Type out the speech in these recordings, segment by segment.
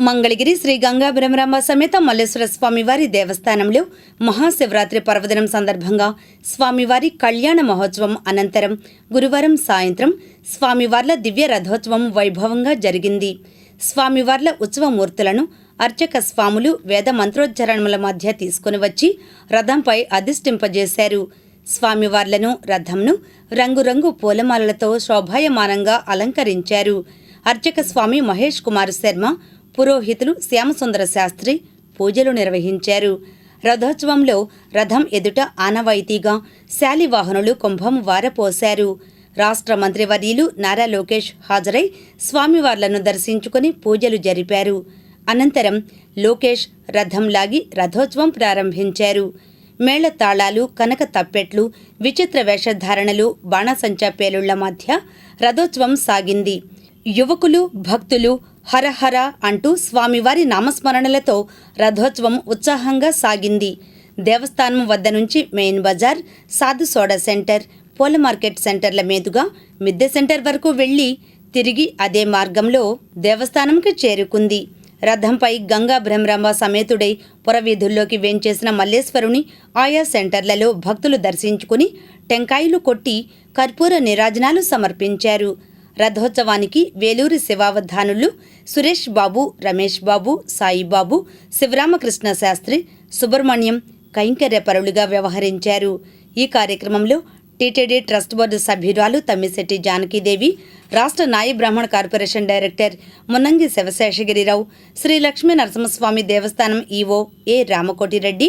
మంగళగిరి శ్రీ గంగా బ్రహ్మరాంబ సమేత మల్లేశ్వర స్వామివారి దేవస్థానంలో మహాశివరాత్రి పర్వదినం సందర్భంగా స్వామివారి కళ్యాణ మహోత్సవం అనంతరం గురువారం సాయంత్రం స్వామివార్ల దివ్య రథోత్సవం వైభవంగా జరిగింది. స్వామివార్ల ఉత్సవమూర్తులను అర్చక స్వాములు వేద మంత్రోచ్చారణముల మధ్య తీసుకుని వచ్చి రథంపై అధిష్ఠింపజేశారు. స్వామివార్లను రథంను రంగురంగు పూలమాలలతో శోభాయమానంగా అలంకరించారు. అర్చక స్వామి మహేష్ కుమార్ శర్మ పురోహితులు శ్యామసుందర శాస్త్రి పూజలు నిర్వహించారు. రథోత్సవంలో రథం ఎదుట ఆనవాయితీగా శాలివాహనులు కుంభం వారపోశారు రాష్ట్ర మంత్రివర్యులు నారా లోకేష్ హాజరై స్వామివార్లను దర్శించుకుని పూజలు జరిపారు. అనంతరం లోకేష్ రథం లాగి రథోత్సవం ప్రారంభించారు. మేళ తాళాలు కనక తప్పెట్లు విచిత్ర వేషధారణలు బాణసంచా పేలుళ్ళ మధ్య రథోత్సవం సాగింది. యువకులు భక్తులు హరహర అంటూ స్వామివారి నామస్మరణలతో రథోత్సవం ఉత్సాహంగా సాగింది. దేవస్థానం వద్ద నుంచి మెయిన్ బజార్ సాధు సోడా సెంటర్ పూల మార్కెట్ సెంటర్ల మీదుగా మిద్దె సెంటర్ వరకు వెళ్ళి తిరిగి అదే మార్గంలో దేవస్థానంకి చేరుకుంది. రథంపై గంగా బ్రహ్మరాంబ సమేతుడై పురవీధుల్లోకి వేంచేసిన మల్లేశ్వరుని ఆయా సెంటర్లలో భక్తులు దర్శించుకుని టెంకాయలు కొట్టి కర్పూర నిరాజనాలు సమర్పించారు. రథోత్సవానికి వేలూరి శివావధానులు సురేష్ బాబు రమేష్ బాబు సాయిబాబు శివరామకృష్ణ శాస్త్రి సుబ్రహ్మణ్యం కైంకర్యపరులుగా వ్యవహరించారు. ఈ కార్యక్రమంలో టీటీడీ ట్రస్ట్ బోర్డు సభ్యురాలు తమ్మిశెట్టి జానకీదేవి రాష్ట్ర నాయ బ్రాహ్మణ కార్పొరేషన్ డైరెక్టర్ మున్నంగి శివశేషగిరిరావు శ్రీ లక్ష్మీ నరసింహస్వామి దేవస్థానం ఈవో ఏ రామకోటిరెడ్డి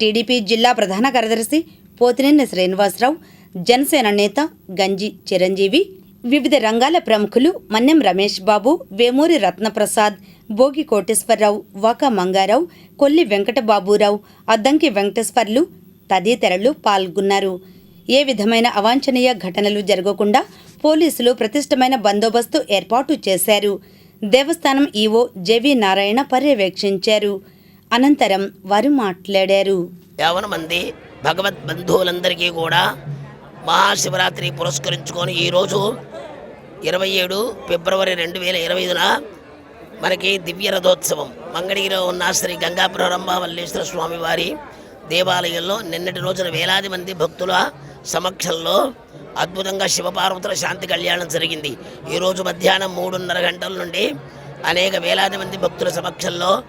టీడీపీ జిల్లా ప్రధాన కార్యదర్శి పోతినేని శ్రీనివాసరావు జనసేన నేత గంజి చిరంజీవి వివిధ రంగాల ప్రముఖులు మన్నెం రమేష్ బాబు వేమూరి రత్నప్రసాద్ భోగి కోటేశ్వరరావు వాకా మంగారావు కొల్లి వెంకటబాబురావు అద్దంకి వెంకటేశ్వర్లు తదితరులు పాల్గొన్నారు. ఏ విధమైన అవాంఛనీయ ఘటనలు జరగకుండా పోలీసులు ప్రతిష్టమైన బందోబస్తు ఏర్పాటు చేశారు. దేవస్థానం ఈవో జెవి నారాయణ పర్యవేక్షించారు. అనంతరం వారు మాట్లాడారు. యావన మంది భగవద్ బంధువులందరికీ కూడా మహాశివరాత్రి పురస్కరించుకొని ఈరోజు ఇరవై ఏడు ఫిబ్రవరి రెండు వేల ఇరవై ఐదున మనకి దివ్య రథోత్సవం. మంగళగిరిలో ఉన్న శ్రీ గంగా ప్రారంభ స్వామివారి స్వామి వారి దేవాలయంలో నిన్నటి రోజున వేలాది మంది భక్తుల సమక్షంలో అద్భుతంగా శివపార్వతుల శాంతి కళ్యాణం జరిగింది. ఈరోజు మధ్యాహ్నం మూడున్నర గంటల నుండి అనేక వేలాది మంది భక్తుల సమక్షంలో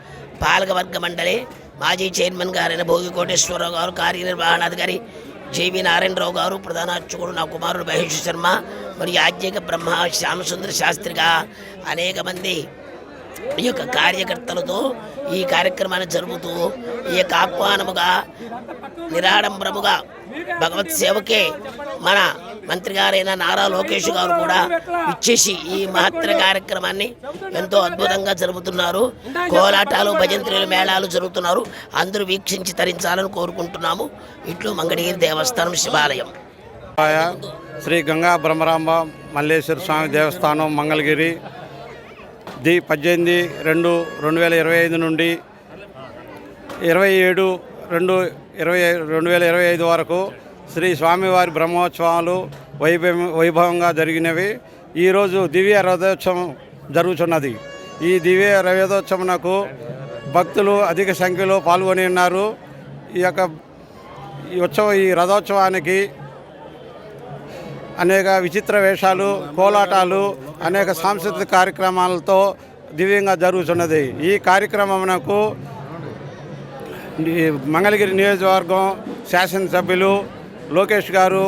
పాలకవర్గ మండలి మాజీ చైర్మన్ గారైన భోగి కోటేశ్వరరావు గారు కార్యనిర్వహణాధికారి జేవి నారాయణరావు గారు ప్రధాన అర్చకుడు నా కుమారుడు మహేష్ శర్మ మరియు ఆజ్ఞిక బ్రహ్మ శ్యామసుందర శాస్త్రిగా అనేక మంది ఈ యొక్క కార్యకర్తలతో ఈ కార్యక్రమాన్ని జరుపుతూ ఈ యొక్క ఆహ్వానముగా నిరాడంబరముగా భగవత్ సేవకే మన మంత్రి గారైన నారా లోకేష్ గారు కూడా ఇచ్చేసి ఈ మహత్తర కార్యక్రమాన్ని ఎంతో అద్భుతంగా జరుపుతున్నారు. కోలాటాలు భజంత్రులు మేళాలు జరుగుతున్నారు. అందరూ వీక్షించి తరించాలని కోరుకుంటున్నాము. ఇట్లు మంగళగిరి దేవస్థానం శివాలయం. శ్రీ గంగా బ్రహ్మరాంబ మల్లేశ్వర స్వామి దేవస్థానం మంగళగిరి. ది పద్దెనిమిది రెండు రెండు వేల ఇరవై ఐదు నుండి ఇరవై ఏడు రెండు ఇరవై రెండు వేల ఇరవై ఐదు వరకు శ్రీ స్వామివారి బ్రహ్మోత్సవాలు వైభవం వైభవంగా జరిగినవి. ఈరోజు దివ్య రథోత్సవం జరుగుతున్నది ఈ దివ్య రథోత్సవంకు భక్తులు అధిక సంఖ్యలో పాల్గొని ఉన్నారు. ఈ యొక్క ఈ ఉత్సవ ఈ రథోత్సవానికి అనేక విచిత్ర వేషాలు కోలాటాలు అనేక సాంస్కృతిక కార్యక్రమాలతో దివ్యంగా జరుగుతున్నది ఈ కార్యక్రమమునకు ఈ మంగళగిరి నియోజకవర్గం శాసనసభ్యులు లోకేష్ గారు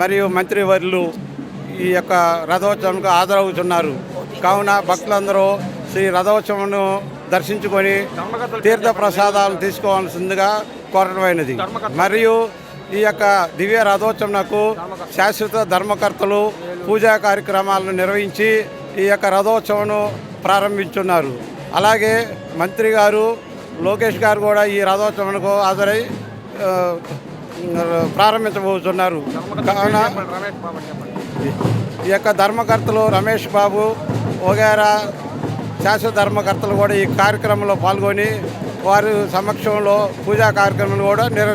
మరియు మంత్రివర్యులు ఈ యొక్క రథోత్సవంకు హాజరవుతున్నారు. కావున భక్తులందరూ శ్రీ రథోత్సవంను దర్శించుకొని తీర్థ ప్రసాదాలు తీసుకోవాల్సిందిగా కోరటమైనది. మరియు ఈ యొక్క దివ్య రథోత్సవంకు శాశ్వత ధర్మకర్తలు పూజా కార్యక్రమాలను నిర్వహించి ఈ యొక్క రథోత్సవంను ప్రారంభించున్నారు. అలాగే మంత్రి గారు లోకేష్ గారు కూడా ఈ రథోత్సవంకు హాజరై ప్రారంభించబోతున్నారు. కావున ఈ యొక్క ధర్మకర్తలు రమేష్ బాబు వగేరా శాశ్వత ధర్మకర్తలు కూడా ఈ కార్యక్రమంలో పాల్గొని వారి సమక్షంలో పూజా కార్యక్రమాలు కూడా నిర్వ